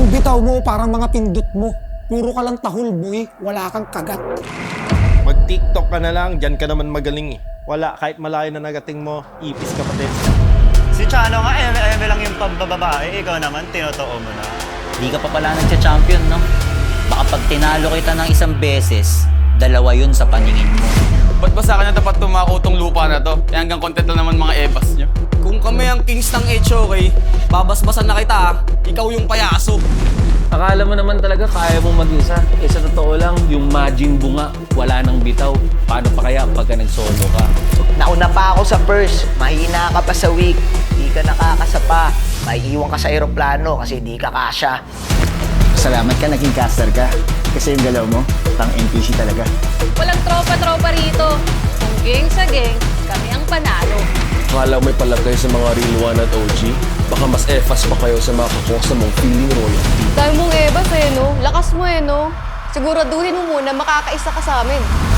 Yung bitaw mo, parang mga pindot mo. Puro ka lang tahol, boy. Wala kang kagat. Mag-TikTok ka na lang, dyan ka naman magaling eh. Wala, kahit malayo na nagating mo, ipis ka pa din. Si Chano nga, eme-eme lang yung pambababae. Ikaw naman, tinotoo mo na. Di ka pa pala nagcha-champion, no? Baka pag tinalo kita ng isang beses, dalawa yun sa paningin mo. Ba't ba sa akin na dapat tumako tong lupa na to? Eh hanggang content lang naman mga ebas nyo. Kung kami ang kings ng HOK, babasbasan na kita ah. Ikaw yung payaso. Akala mo naman talaga kaya mong mag-isa. Eh sa totoo lang, yung Majin Bunga, wala nang bitaw. Paano pa kaya pagka nag-solo ka? Nauna pa ako sa first, mahina ka pa sa week, di ka nakakasapa, may iwan ka sa aeroplano kasi di ka kasya. Salamat ka, naging caster ka. Kasi yung galaw mo, pang NPC talaga. Walang tropa-tropa rito. Kung gang sa gang, kami ang panalo. Akala mo may palagay sa mga real one at OG? Baka mas efas pa kayo sa mga kakosa mong feeling royalty. Dahil mong ebas eh, no? Lakas mo eh, no? Siguraduhin mo muna makakaisa ka sa amin.